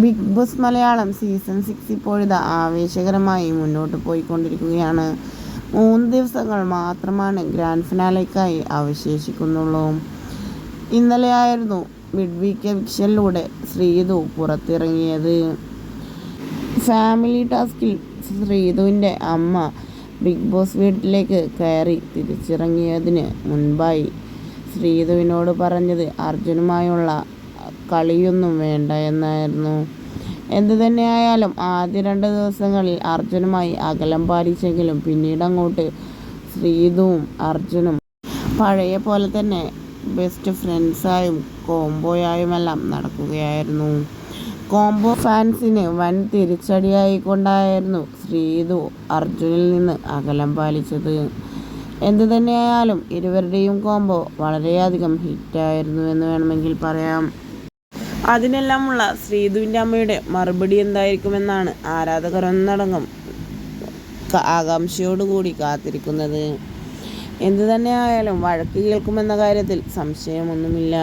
Big boss Malayalam season six ഇപ്പോഴിതാ ആവേശകരമായി മുന്നോട്ട് പോയിക്കൊണ്ടിരിക്കുകയാണ്. മൂന്ന് ദിവസങ്ങൾ മാത്രമാണ് ഗ്രാൻഡ് ഫിനാലേക്കായി അവശേഷിക്കുന്നുള്ളൂ. ഇന്നലെയായിരുന്നു മിഡ് വീക്ക് എവിക്ഷനിലൂടെ ശ്രീതു പുറത്തിറങ്ങിയത്. ഫാമിലി ടാസ്കിൽ ശ്രീതുവിന്റെ അമ്മ ബിഗ് ബോസ് വീട്ടിലേക്ക് കയറി തിരിച്ചിറങ്ങിയതിന് മുൻപായി ശ്രീതുവിനോട് പറഞ്ഞത് അർജുനുമായുള്ള കളിയൊന്നും വേണ്ട എന്നായിരുന്നു. എന്തു തന്നെയായാലും ആദ്യ രണ്ട് ദിവസങ്ങളിൽ അർജുനുമായി അകലം പാലിച്ചെങ്കിലും പിന്നീട് അങ്ങോട്ട് ശ്രീതുവും അർജുനും പഴയ പോലെ തന്നെ ബെസ്റ്റ് ഫ്രണ്ട്സായും കോംബോയായുമെല്ലാം നടക്കുകയായിരുന്നു. കോംബോ ഫാൻസിന് വൻ തിരിച്ചടിയായിക്കൊണ്ടായിരുന്നു ശ്രീതു അർജുനിൽ നിന്ന് അകലം പാലിച്ചത്. എന്തു തന്നെയായാലും ഇരുവരുടെയും കോംബോ വളരെയധികം ഹിറ്റായിരുന്നു എന്ന് വേണമെങ്കിൽ പറയാം. അതിനെല്ലാമുള്ള ശ്രീധുവിന്റെ അമ്മയുടെ മറുപടി എന്തായിരിക്കുമെന്നാണ് ആരാധകർ ഒന്നടങ്കം ആകാംക്ഷയോടുകൂടി കാത്തിരിക്കുന്നത്. എന്തു തന്നെയായാലും വഴക്ക് കേൾക്കുമെന്ന കാര്യത്തിൽ സംശയമൊന്നുമില്ല.